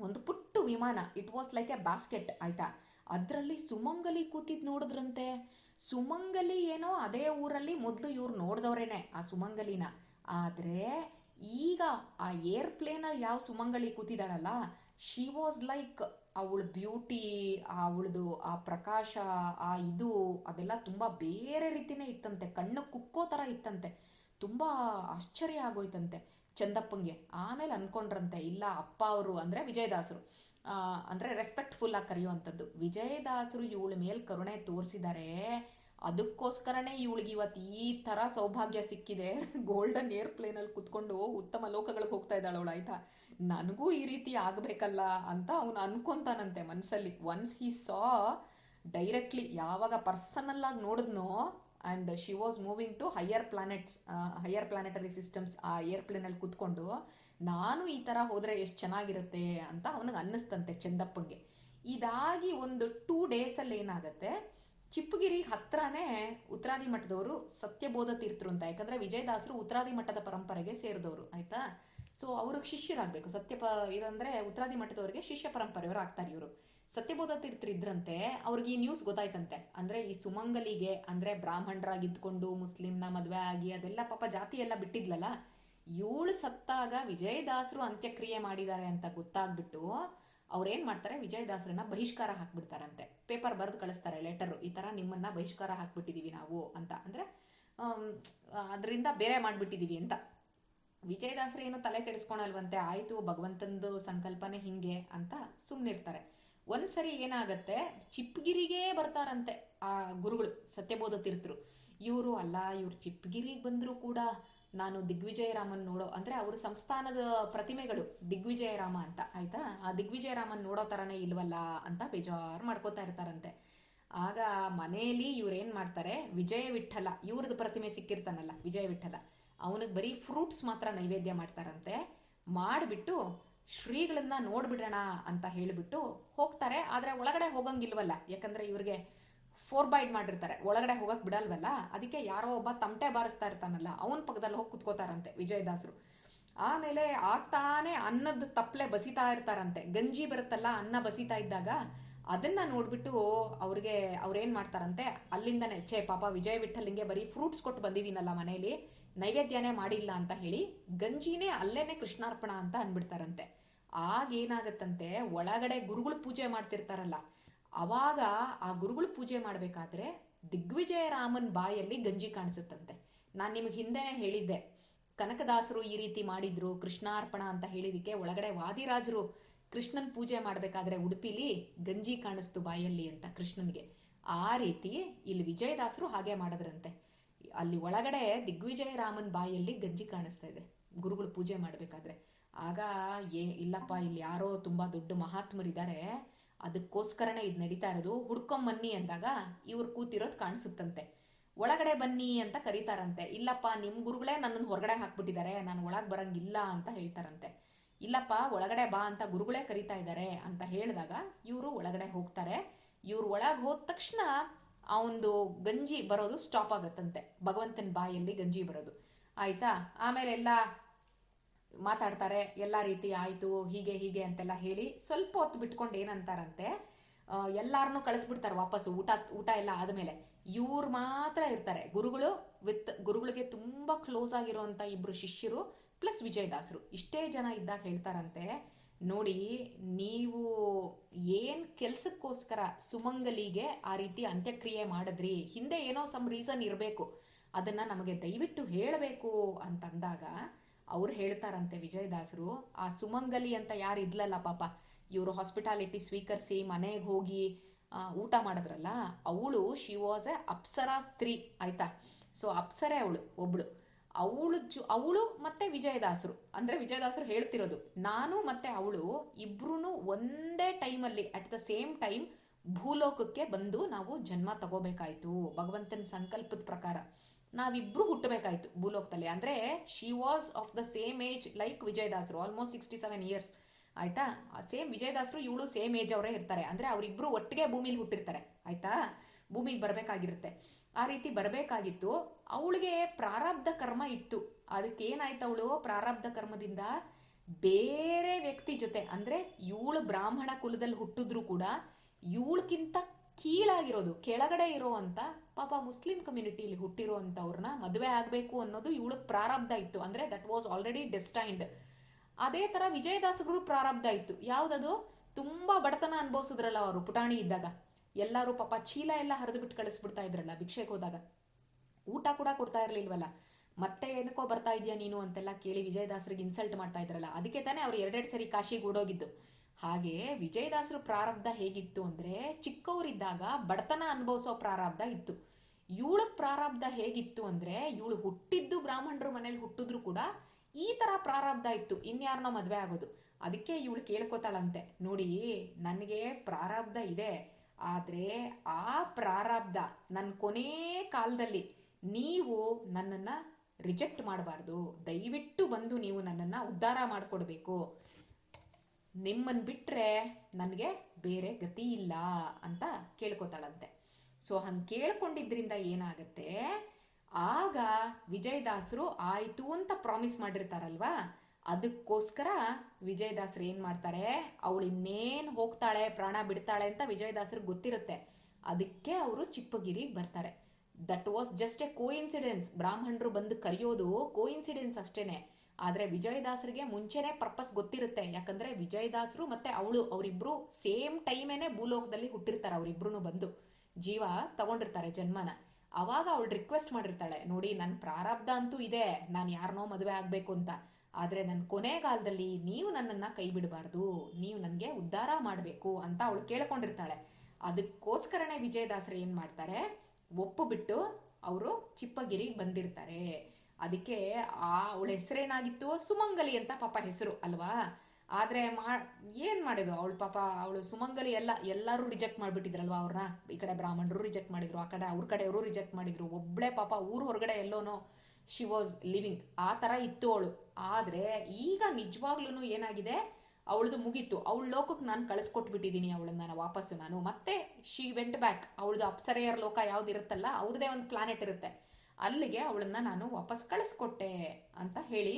ಒಂದು ಪುಟ್ಟು ವಿಮಾನ it was like a basket ಆಯ್ತಾ? ಅದರಲ್ಲಿ ಸುಮಂಗಲಿ ಕೂತಿದ್ ನೋಡಿದ್ರಂತೆ. ಸುಮಂಗಲಿ ಏನೋ ಅದೇ ಊರಲ್ಲಿ ಮೊದಲು ಇವ್ರು ನೋಡಿದವ್ರೇನೆ ಆ ಸುಮಂಗಲಿನ. ಆದರೆ ಈಗ ಆ ಏರ್ಪ್ಲೇನಲ್ಲಿ ಯಾವ ಸುಮಂಗಲಿ ಕೂತಿದ್ದಾಳಲ್ಲ ಶಿ ವಾಸ್ ಲೈಕ್ ಅವಳ ಬ್ಯೂಟಿ ಅವಳದು ಆ ಪ್ರಕಾಶ, ಆ ಇದು, ಅದೆಲ್ಲ ತುಂಬ ಬೇರೆ ರೀತಿನೇ ಇತ್ತಂತೆ. ಕಣ್ಣು ಕುಕ್ಕೋ ಥರ ಇತ್ತಂತೆ. ತುಂಬ ಆಶ್ಚರ್ಯ ಆಗೋಯ್ತಂತೆ. ಚಂದಪ್ಪಂಗೆ. ಆಮೇಲೆ ಅನ್ಕೊಂಡ್ರಂತೆ, ಇಲ್ಲ ಅಪ್ಪ ಅವರು ಅಂದರೆ ವಿಜಯದಾಸರು. ಅಂದರೆ ರೆಸ್ಪೆಕ್ಟ್ಫುಲ್ ಆಗಿ ಕರೆಯುವಂಥದ್ದು. ವಿಜಯದಾಸರು ಇವಳ ಮೇಲೆ ಕರುಣೆ ತೋರಿಸಿದ್ದಾರೆ ಅದಕ್ಕೋಸ್ಕರನೇ ಇವಳಿಗೆ ಇವತ್ತು ಈ ಥರ ಸೌಭಾಗ್ಯ ಸಿಕ್ಕಿದೆ. ಗೋಲ್ಡನ್ ಏರ್ಪ್ಲೇನಲ್ಲಿ ಕುತ್ಕೊಂಡು ಉತ್ತಮ ಲೋಕಗಳಿಗೆ ಹೋಗ್ತಾ ಇದ್ದಾಳೆ ಅವಳು ಆಯ್ತಾ. ನನಗೂ ಈ ರೀತಿ ಆಗಬೇಕಲ್ಲ ಅಂತ ಅವನು ಅನ್ಕೊಂತಾನಂತೆ ಮನಸ್ಸಲ್ಲಿ ಒನ್ಸ್ ಹಿ ಸಾ ಡೈರೆಕ್ಟ್ಲಿ ಯಾವಾಗ ಪರ್ಸನಲ್ ಆಗಿ ನೋಡಿದ್ನೋ and she was moving to higher planets higher planetary systems ಆ ಏರ್ಪ್ಲೇನಲ್ಲಿ ಕೂತ್ಕೊಂಡು, ನಾನು ಈ ಥರ ಹೋದರೆ ಎಷ್ಟು ಚೆನ್ನಾಗಿರುತ್ತೆ ಅಂತ ಅವನಿಗೆ ಅನ್ನಿಸ್ತಂತೆ ಚಂದಪ್ಪಗೆ. ಇದಾಗಿ ಒಂದು ಟೂ ಡೇಸಲ್ಲಿ ಏನಾಗುತ್ತೆ, ಚಿಪ್ಪಗಿರಿ ಹತ್ರನೇ ಉತ್ತರಾದಿ ಮಠದವರು ಸತ್ಯಬೋಧ ತೀರ್ಥರು ಅಂತ, ಯಾಕಂದರೆ ವಿಜಯದಾಸರು ಉತ್ತರಾದಿ ಮಠದ ಪರಂಪರೆಗೆ ಸೇರಿದವರು, ಆಯಿತಾ? ಸೊ ಅವರು ಶಿಷ್ಯರಾಗಬೇಕು. ಸತ್ಯ ಇದಂದರೆ ಇದಂದ್ರೆ ಉತ್ತರಾದಿ ಮಠದವರಿಗೆ ಶಿಷ್ಯ ಪರಂಪರೆಯವರು ಆಗ್ತಾರೆ ಇವರು. ಸತ್ಯಬೋಧ ತೀರ್ಥರು ಇದ್ರಂತೆ, ಅವ್ರಿಗೆ ಈ ನ್ಯೂಸ್ ಗೊತ್ತಾಯ್ತಂತೆ. ಅಂದ್ರೆ ಈ ಸುಮಂಗಲಿಗೆ, ಅಂದ್ರೆ ಬ್ರಾಹ್ಮಣರಾಗಿದ್ಕೊಂಡು ಮುಸ್ಲಿಂನ ಮದುವೆ ಆಗಿ ಅದೆಲ್ಲ ಪಾಪ ಜಾತಿ ಎಲ್ಲ ಬಿಟ್ಟಿದ್ಲಲ್ಲ ಇವಳು ಸತ್ತಾಗ ವಿಜಯದಾಸರು ಅಂತ್ಯಕ್ರಿಯೆ ಮಾಡಿದ್ದಾರೆ ಅಂತ ಗೊತ್ತಾಗ್ಬಿಟ್ಟು ಅವ್ರೇನ್ ಮಾಡ್ತಾರೆ, ವಿಜಯದಾಸರನ್ನ ಬಹಿಷ್ಕಾರ ಹಾಕ್ಬಿಡ್ತಾರಂತೆ. ಪೇಪರ್ ಬರೆದು ಕಳಿಸ್ತಾರೆ ಲೆಟರ್ ಈ ತರ ನಿಮ್ಮನ್ನ ಬಹಿಷ್ಕಾರ ಹಾಕ್ಬಿಟ್ಟಿದೀವಿ ನಾವು ಅಂತ. ಅಂದ್ರೆ ಅದರಿಂದ ಬೇರೆ ಮಾಡ್ಬಿಟ್ಟಿದೀವಿ ಅಂತ. ವಿಜಯದಾಸರು ಏನು ತಲೆ ಕೆಡಿಸ್ಕೊಳಲ್ವಂತೆ, ಆಯ್ತು ಭಗವಂತಂದು ಸಂಕಲ್ಪನೆ ಹಿಂಗೆ ಅಂತ ಸುಮ್ಮನಿರ್ತಾರೆ ಒಂದ್ಸರಿ ಏನಾಗತ್ತೆ, ಚಿಪ್ಗಿರಿಗೆ ಬರ್ತಾರಂತೆ ಆ ಗುರುಗಳು ಸತ್ಯಬೋಧ ತೀರ್ಥರು ಇವರು ಅಲ್ಲ, ಇವ್ರು ಚಿಪ್ಗಿರಿಗೆ ಬಂದರೂ ಕೂಡ ನಾನು ದಿಗ್ವಿಜಯರಾಮನ್ ನೋಡೋ, ಅಂದ್ರೆ ಅವರು ಸಂಸ್ಥಾನದ ಪ್ರತಿಮೆಗಳು ದಿಗ್ವಿಜಯರಾಮ ಅಂತ, ಆಯ್ತಾ? ಆ ದಿಗ್ವಿಜಯರಾಮನ್ ನೋಡೋ ತರನೇ ಇಲ್ವಲ್ಲ ಅಂತ ಬೇಜಾರು ಮಾಡ್ಕೋತಾ ಇರ್ತಾರಂತೆ. ಆಗ ಮನೆಯಲ್ಲಿ ಇವ್ರೇನ್ ಮಾಡ್ತಾರೆ, ವಿಜಯ ವಿಠಲ ಇವ್ರದ್ದು ಪ್ರತಿಮೆ ಸಿಕ್ಕಿರ್ತಾನಲ್ಲ, ವಿಜಯ ವಿಠಲ ಅವನಿಗೆ ಬರೀ ಫ್ರೂಟ್ಸ್ ಮಾತ್ರ ನೈವೇದ್ಯ ಮಾಡ್ತಾರಂತೆ. ಮಾಡಿಬಿಟ್ಟು ಶ್ರೀಗಳನ್ನ ನೋಡ್ಬಿಡೋಣ ಅಂತ ಹೇಳಿಬಿಟ್ಟು ಹೋಗ್ತಾರೆ. ಆದರೆ ಒಳಗಡೆ ಹೋಗಂಗಿಲ್ವಲ್ಲ. ಯಾಕಂದ್ರೆ ಇವ್ರಿಗೆ ಫೋರ್ ಬೈಡ್ ಮಾಡಿರ್ತಾರೆ. ಒಳಗಡೆ ಹೋಗಕ್ ಬಿಡಲ್ವಲ್ಲ. ಅದಕ್ಕೆ ಯಾರೋ ಒಬ್ಬ ತಮಟೆ ಬಾರಿಸ್ತಾ ಇರ್ತಾನಲ್ಲ, ಅವನ ಪಕ್ಕದಲ್ಲಿ ಹೋಗಿ ಕುತ್ಕೋತಾರಂತೆ ವಿಜಯದಾಸರು. ಆಮೇಲೆ ಆಗ್ತಾನೆ ಅನ್ನದ ತಪ್ಪಲೆ ಬಸಿತಾ ಇರ್ತಾರಂತೆ. ಗಂಜಿ ಬರುತ್ತಲ್ಲ, ಅನ್ನ ಬಸಿತಾ ಇದ್ದಾಗ ಅದನ್ನ ನೋಡ್ಬಿಟ್ಟು ಅವ್ರಿಗೆ ಅವ್ರೇನ್ ಮಾಡ್ತಾರಂತೆ, ಅಲ್ಲಿಂದನೇ, ಛೇ ಪಾಪ ವಿಜಯ ವಿಠಲಿಂಗೆ ಬರೀ ಫ್ರೂಟ್ಸ್ ಕೊಟ್ಟು ಬಂದಿದ್ದೀನಲ್ಲ ಮನೇಲಿ. ನೈವೇದ್ಯನೇ ಮಾಡಿಲ್ಲ ಅಂತ ಹೇಳಿ ಗಂಜಿನೇ ಅಲ್ಲೇನೆ ಕೃಷ್ಣಾರ್ಪಣ ಅಂತ ಅಂದ್ಬಿಡ್ತಾರಂತೆ. ಆಗ ಏನಾಗತ್ತಂತೆ ಒಳಗಡೆ ಗುರುಗಳು ಪೂಜೆ ಮಾಡ್ತಿರ್ತಾರಲ್ಲ, ಅವಾಗ ಆ ಗುರುಗಳು ಪೂಜೆ ಮಾಡಬೇಕಾದ್ರೆ ದಿಗ್ವಿಜಯ ರಾಮನ್ ಬಾಯಲ್ಲಿ ಗಂಜಿ ಕಾಣಿಸುತ್ತಂತೆ. ನಾನು ನಿಮಗೆ ಹಿಂದೆನೆ ಹೇಳಿದ್ದೆ, ಕನಕದಾಸರು ಈ ರೀತಿ ಮಾಡಿದ್ರು, ಕೃಷ್ಣಾರ್ಪಣ ಅಂತ ಹೇಳಿದಕ್ಕೆ ಒಳಗಡೆ ವಾದಿರಾಜರು ಕೃಷ್ಣನ್ ಪೂಜೆ ಮಾಡಬೇಕಾದ್ರೆ ಉಡುಪಿಲಿ ಗಂಜಿ ಕಾಣಿಸ್ತು ಬಾಯಲ್ಲಿ ಅಂತ ಕೃಷ್ಣನ್ಗೆ. ಆ ರೀತಿ ಇಲ್ಲಿ ವಿಜಯದಾಸರು ಹಾಗೆ ಮಾಡಿದ್ರಂತೆ. ಅಲ್ಲಿ ಒಳಗಡೆ ದಿಗ್ವಿಜಯ ರಾಮನ್ ಬಾಯಲ್ಲಿ ಗಂಜಿ ಕಾಣಿಸ್ತಾ ಇದೆ. ಗುರುಗಳು ಪೂಜೆ ಮಾಡಬೇಕಾದ್ರೆ. ಆಗ ಏ, ಇಲ್ಲಪ್ಪ, ಇಲ್ಲಿ ಯಾರೋ ತುಂಬಾ ದೊಡ್ಡ ಮಹಾತ್ಮರಿದ್ದಾರೆ. ಅದಕ್ಕೋಸ್ಕರನೇ ಇದು ನಡೀತಾ ಇರೋದು. ಹುಡ್ಕೊಂಬನ್ನಿ ಅಂದಾಗ ಇವ್ರು ಕೂತಿರೋದು ಕಾಣಿಸುತ್ತಂತೆ. ಒಳಗಡೆ ಬನ್ನಿ ಅಂತ ಕರೀತಾರಂತೆ. ಇಲ್ಲಪ್ಪ, ನಿಮ್ ಗುರುಗಳೇ ನನ್ನನ್ನು ಹೊರಗಡೆ ಹಾಕ್ಬಿಟ್ಟಿದ್ದಾರೆ. ನಾನು ಒಳಗೆ ಬರಂಗಿಲ್ಲ ಅಂತ ಹೇಳ್ತಾರಂತೆ. ಇಲ್ಲಪ್ಪ, ಒಳಗಡೆ ಬಾ ಅಂತ ಗುರುಗಳೇ ಕರೀತಾ ಇದ್ದಾರೆ ಅಂತ ಹೇಳಿದಾಗ ಇವರು ಒಳಗಡೆ ಹೋಗ್ತಾರೆ. ಇವ್ರು ಒಳಗೆ ಹೋದ ತಕ್ಷಣ ಆ ಒಂದು ಗಂಜಿ ಬರೋದು ಸ್ಟಾಪ್ ಆಗತ್ತಂತೆ. ಭಗವಂತನ ಬಾಯಲ್ಲಿ ಗಂಜಿ ಬರೋದು. ಆಯ್ತಾ? ಆಮೇಲೆ ಎಲ್ಲ ಮಾತಾಡ್ತಾರೆ, ಎಲ್ಲ ರೀತಿ ಆಯಿತು, ಹೀಗೆ ಹೀಗೆ ಅಂತೆಲ್ಲ ಹೇಳಿ ಸ್ವಲ್ಪ ಹೊತ್ತು ಬಿಟ್ಕೊಂಡು ಏನಂತಾರಂತೆ ಎಲ್ಲಾರನ್ನು ಕಳಿಸ್ಬಿಡ್ತಾರೆ ವಾಪಸ್ ಊಟ ಊಟ ಎಲ್ಲ ಆದಮೇಲೆ. ಇವ್ರು ಮಾತ್ರ ಇರ್ತಾರೆ. ಗುರುಗಳು ವಿತ್, ಗುರುಗಳಿಗೆ ತುಂಬಾ ಕ್ಲೋಸ್ ಆಗಿರುವಂಥ ಇಬ್ರು ಶಿಷ್ಯರು ಪ್ಲಸ್ ವಿಜಯದಾಸರು. ಇಷ್ಟೇ ಜನ ಇದ್ದಾಗ ಹೇಳ್ತಾರಂತೆ ನೋಡಿ, ನೀವು ಏನ್ ಕೆಲ್ಸಕ್ಕೋಸ್ಕರ ಸುಮಂಗಲಿಗೆ ಆ ರೀತಿ ಅಂತ್ಯಕ್ರಿಯೆ ಮಾಡಿದ್ರಿ? ಹಿಂದೆ ಏನೋ ಸಮ್ ರೀಸನ್ ಇರಬೇಕು. ಅದನ್ನ ನಮಗೆ ದಯವಿಟ್ಟು ಹೇಳಬೇಕು ಅಂತಂದಾಗ ಅವ್ರು ಹೇಳ್ತಾರಂತೆ ವಿಜಯದಾಸರು, ಆ ಸುಮಂಗಲಿ ಅಂತ ಯಾರು ಇದ್ಲಲ್ಲ ಪಾಪ, ಇವರು ಹಾಸ್ಪಿಟಾಲಿಟಿ ಸ್ವೀಕರಿಸಿ ಮನೆಗೆ ಹೋಗಿ ಊಟ ಮಾಡಿದ್ರಲ್ಲ, ಅವಳು ಶಿ ವಾಸ್ ಎ ಅಪ್ಸರಾ ಸ್ತ್ರೀ, ಆಯ್ತಾ? ಸೊ ಅಪ್ಸರೆ ಅವಳು, ಒಬ್ಳು. ಅವಳು ಜು, ಅವಳು ಮತ್ತೆ ವಿಜಯದಾಸರು. ಅಂದ್ರೆ ವಿಜಯದಾಸರು ಹೇಳ್ತಿರೋದು, ನಾನು ಮತ್ತೆ ಅವಳು ಇಬ್ರು ಒಂದೇ ಟೈಮಲ್ಲಿ, ಅಟ್ ದ ಸೇಮ್ ಟೈಮ್ ಭೂಲೋಕಕ್ಕೆ ಬಂದು ನಾವು ಜನ್ಮ ತಗೋಬೇಕಾಯ್ತು, ಭಗವಂತನ ಸಂಕಲ್ಪದ ಪ್ರಕಾರ. ನಾವಿಬ್ರು ಹುಟ್ಟಬೇಕಾಯ್ತು ಭೂಲೋಕದಲ್ಲಿ. ಅಂದ್ರೆ she was of the same age like ವಿಜಯದಾಸರು ಆಲ್ಮೋಸ್ಟ್ ಸಿಕ್ಸ್ಟಿ ಸೆವೆನ್ ಇಯರ್ಸ್ ಆಯ್ತಾ ಸೇಮ್ ವಿಜಯದಾಸರು, ಇವಳು ಸೇಮ್ ಏಜ್ ಅವರೇ ಇರ್ತಾರೆ. ಅಂದ್ರೆ ಅವರಿಬ್ರು ಒಟ್ಟಿಗೆ ಭೂಮಿಲಿ ಹುಟ್ಟಿರ್ತಾರೆ. ಆಯ್ತಾ? ಭೂಮಿಗೆ ಬರಬೇಕಾಗಿರುತ್ತೆ. ಆ ರೀತಿ ಬರಬೇಕಾಗಿತ್ತು. ಅವಳಿಗೆ ಪ್ರಾರಬ್ಧ ಕರ್ಮ ಇತ್ತು. ಅದಕ್ಕೆ ಏನಾಯ್ತು ಅವಳು? ಪ್ರಾರಬ್ಧ ಕರ್ಮದಿಂದ ಬೇರೆ ವ್ಯಕ್ತಿ ಜೊತೆ, ಅಂದ್ರೆ ಇವಳು ಬ್ರಾಹ್ಮಣ ಕುಲದಲ್ಲಿ ಹುಟ್ಟಿದ್ರು ಕೂಡ ಇವಳಕ್ಕಿಂತ ಕೀಳಾಗಿರೋದು, ಕೆಳಗಡೆ ಇರೋವಂತ, ಪಾಪ ಮುಸ್ಲಿಂ ಕಮ್ಯುನಿಟಿಲಿ ಹುಟ್ಟಿರೋ ಅಂತವ್ರನ್ನ ಮದುವೆ ಆಗಬೇಕು ಅನ್ನೋದು ಇವಳಗ್ ಪ್ರಾರಬ್ಧ ಇತ್ತು. ಅಂದ್ರೆ ದಟ್ ವಾಸ್ ಆಲ್ರೆಡಿ ಡೆಸ್ಟೈನ್ಡ್ ಅದೇ ತರ ವಿಜಯದಾಸಗಳು ಪ್ರಾರಬ್ಧ ಇತ್ತು. ಯಾವ್ದದು? ತುಂಬಾ ಬಡತನ ಅನುಭವಿಸಿದ್ರಲ್ಲ ಅವರು ಪುಟಾಣಿ ಇದ್ದಾಗ. ಎಲ್ಲರೂ ಪಾಪ ಚೀಲ ಎಲ್ಲ ಹರಿದು ಬಿಟ್ಟು ಕಳಿಸ್ಬಿಡ್ತಾ ಇದ್ರಲ್ಲ ಭಿಕ್ಷೆಗೆ ಹೋದಾಗ. ಊಟ ಕೂಡ ಕೊಡ್ತಾ ಇರಲಿಲ್ವಲ್ಲ? ಮತ್ತೆ ಏನಕ್ಕೋ ಬರ್ತಾ ಇದೆಯಾ ನೀನು ಅಂತೆಲ್ಲ ಕೇಳಿ ವಿಜಯದಾಸರಿಗೆ ಇನ್ಸಲ್ಟ್ ಮಾಡ್ತಾ ಇದ್ರಲ್ಲ. ಅದಕ್ಕೆ ತಾನೇ ಅವ್ರು ಎರಡೆರಡು ಸರಿ ಕಾಶಿಗೆ ಓಡೋಗಿದ್ದು. ಹಾಗೆ ವಿಜಯದಾಸರು ಪ್ರಾರಬ್ಧ ಹೇಗಿತ್ತು ಅಂದ್ರೆ ಚಿಕ್ಕವರಿದ್ದಾಗ ಬಡತನ ಅನುಭವಿಸೋ ಪ್ರಾರಬ್ಧ ಇತ್ತು. ಇವಳ ಪ್ರಾರಬ್ಧ ಹೇಗಿತ್ತು ಅಂದ್ರೆ ಇವಳು ಹುಟ್ಟಿದ್ದು ಬ್ರಾಹ್ಮಣರು ಮನೇಲಿ ಹುಟ್ಟಿದ್ರು ಕೂಡ ಈ ತರ ಪ್ರಾರಬ್ಧ ಇತ್ತು. ಇನ್ಯಾರನ್ನೋ ಮದ್ವೆ ಆಗೋದು. ಅದಕ್ಕೆ ಇವಳು ಕೇಳ್ಕೊತಾಳಂತೆ. ನೋಡಿ, ನನಗೆ ಪ್ರಾರಬ್ಧ ಇದೆ. ಆದ್ರೆ ಆ ಪ್ರಾರಬ್ಧ ನನ್ನ ಕೊನೆ ಕಾಲದಲ್ಲಿ ನೀವು ನನ್ನನ್ನು ರಿಜೆಕ್ಟ್ ಮಾಡಬಾರ್ದು. ದಯವಿಟ್ಟು ಬಂದು ನೀವು ನನ್ನನ್ನು ಉದ್ಧಾರ ಮಾಡಿಕೊಡ್ಬೇಕು. ನಿಮ್ಮನ್ನು ಬಿಟ್ಟರೆ ನನಗೆ ಬೇರೆ ಗತಿ ಇಲ್ಲ ಅಂತ ಕೇಳ್ಕೊತಾಳಂತೆ. ಸೊ ಹಂಗೆ ಕೇಳ್ಕೊಂಡಿದ್ದರಿಂದ ಏನಾಗುತ್ತೆ? ಆಗ ವಿಜಯದಾಸರು ಆಯಿತು ಅಂತ ಪ್ರಾಮಿಸ್ ಮಾಡಿರ್ತಾರಲ್ವಾ? ಅದಕ್ಕೋಸ್ಕರ ವಿಜಯದಾಸರು ಏನು ಮಾಡ್ತಾರೆ? ಅವಳು ಇನ್ನೇನು ಹೋಗ್ತಾಳೆ, ಪ್ರಾಣ ಬಿಡ್ತಾಳೆ ಅಂತ ವಿಜಯದಾಸರು ಗೊತ್ತಿರುತ್ತೆ. ಅದಕ್ಕೆ ಅವರು ಚಿಪ್ಪಗಿರಿಗೆ ಬರ್ತಾರೆ. That was just a coincidence ಬ್ರಾಹ್ಮಣರು ಬಂದು ಕರೆಯೋದು ಕೋ ಇನ್ಸಿಡೆನ್ಸ್ ಅಷ್ಟೇನೆ. ಆದರೆ ವಿಜಯದಾಸರಿಗೆ ಮುಂಚೆನೆ ಪರ್ಪಸ್ ಗೊತ್ತಿರುತ್ತೆ. ಯಾಕಂದರೆ ವಿಜಯದಾಸರು ಮತ್ತು ಅವಳು ಅವರಿಬ್ಬರು ಸೇಮ್ ಟೈಮೇನೆ ಭೂಲೋಕದಲ್ಲಿ ಹುಟ್ಟಿರ್ತಾರೆ ಅವರಿಬ್ರು ಬಂದು. ಜೀವ ತಗೊಂಡಿರ್ತಾರೆ ಜನ್ಮನ. ಅವಾಗ ಅವಳು ರಿಕ್ವೆಸ್ಟ್ ಮಾಡಿರ್ತಾಳೆ, ನೋಡಿ ನನ್ನ ಪ್ರಾರಬ್ಧ ಅಂತೂ ಇದೆ. ನಾನು ಯಾರನ್ನೋ ಮದುವೆ ಆಗಬೇಕು ಅಂತ. ಆದರೆ ನನ್ನ ಕೊನೆಗಾಲದಲ್ಲಿ ನೀವು ನನ್ನನ್ನು ಕೈ ಬಿಡಬಾರ್ದು, ನೀವು ನನಗೆ ಉದ್ಧಾರ ಮಾಡಬೇಕು ಅಂತ ಅವಳು ಕೇಳ್ಕೊಂಡಿರ್ತಾಳೆ. ಅದಕ್ಕೋಸ್ಕರನೇ ವಿಜಯದಾಸರು ಏನು ಮಾಡ್ತಾರೆ ಒಪ್ಪು ಬಿಟ್ಟು ಅವರು ಚಿಪ್ಪಗಿರಿಗೆ ಬಂದಿರ್ತಾರೆ. ಅದಕ್ಕೆ ಆ ಅವಳ ಹೆಸರೇನಾಗಿತ್ತು? ಸುಮಂಗಲಿ ಅಂತ ಪಾಪ ಹೆಸರು, ಅಲ್ವಾ? ಆದರೆ ಮಾ, ಏನು ಮಾಡಿದ್ರು ಅವಳು ಪಾಪ, ಅವಳು ಸುಮಂಗಲಿ ಎಲ್ಲ, ಎಲ್ಲರೂ ರಿಜೆಕ್ಟ್ ಮಾಡಿಬಿಟ್ಟಿದ್ರಲ್ವಾ ಅವ್ರನ್ನ? ಈ ಕಡೆ ಬ್ರಾಹ್ಮಣರು ರಿಜೆಕ್ಟ್ ಮಾಡಿದ್ರು, ಆ ಕಡೆ, ಅವ್ರ ಕಡೆಯವರು ರಿಜೆಕ್ಟ್ ಮಾಡಿದ್ರು. ಒಬ್ಬಳೇ ಪಾಪ ಊರು ಹೊರಗಡೆ ಎಲ್ಲೋನೋ. ಶಿ ವಾಸ್ ಲಿವಿಂಗ್ ಆ ಥರ ಇತ್ತು ಅವಳು ಆದರೆ ಈಗ ನಿಜವಾಗ್ಲೂ ಏನಾಗಿದೆ? ಅವಳದು ಮುಗೀತು. ಅವಳ ಲೋಕಕ್ಕೆ ನಾನು ಕಳಿಸ್ಕೊಟ್ಬಿಟ್ಟಿದ್ದೀನಿ ಅವಳನ್ನ ನಾನು ವಾಪಸ್ಸು ನಾನು. ಮತ್ತೆ ಶಿ ವೆಂಟ್ ಬ್ಯಾಕ್ ಅವಳದು ಅಪ್ಸರೆಯರ್ ಲೋಕ ಯಾವ್ದು ಇರುತ್ತಲ್ಲ ಅವ್ರದೇ ಒಂದು ಪ್ಲಾನೆಟ್ ಇರುತ್ತೆ. ಅಲ್ಲಿಗೆ ಅವಳನ್ನ ನಾನು ವಾಪಸ್ ಕಳಿಸ್ಕೊಟ್ಟೆ ಅಂತ ಹೇಳಿ.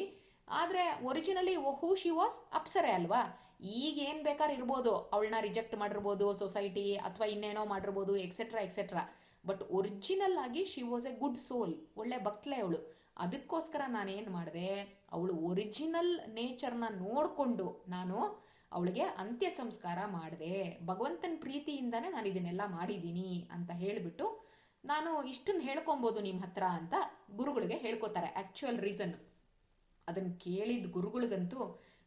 ಆದರೆ ಒರಿಜಿನಲಿ ಹೂ ಶಿ ವಾಸ್ ಅಪ್ಸರೆ ಅಲ್ವಾ? ಈಗ ಏನು ಬೇಕಾದ್ರೆ ಇರ್ಬೋದು. ಅವಳನ್ನ ರಿಜೆಕ್ಟ್ ಮಾಡಿರ್ಬೋದು ಸೊಸೈಟಿ ಅಥವಾ ಇನ್ನೇನೋ ಮಾಡಿರ್ಬೋದು ಎಕ್ಸೆಟ್ರಾ ಎಕ್ಸೆಟ್ರಾ ಬಟ್ ಒರಿಜಿನಲ್ ಆಗಿ she was a good soul ಒಳ್ಳೆ ಭಕ್ತಲೆ ಅವಳು. ಅದಕ್ಕೋಸ್ಕರ ನಾನೇನು ಮಾಡಿದೆ, ಅವಳು ಒರಿಜಿನಲ್ ನೇಚರ್ನ ನೋಡಿಕೊಂಡು ನಾನು ಅವಳಿಗೆ ಅಂತ್ಯ ಸಂಸ್ಕಾರ ಮಾಡಿದೆ. ಭಗವಂತನ ಪ್ರೀತಿಯಿಂದನೇ ನಾನು ಇದನ್ನೆಲ್ಲ ಮಾಡಿದ್ದೀನಿ ಅಂತ ಹೇಳಿಬಿಟ್ಟು ನಾನು ಇಷ್ಟನ್ನು ಹೇಳ್ಕೊಬೋದು ನಿಮ್ಮ ಹತ್ರ ಅಂತ ಗುರುಗಳಿಗೆ ಹೇಳ್ಕೊತಾರೆ. ಆ್ಯಕ್ಚುಯಲ್ ರೀಸನ್ ಅದನ್ನು ಕೇಳಿದ ಗುರುಗಳಿಗಂತೂ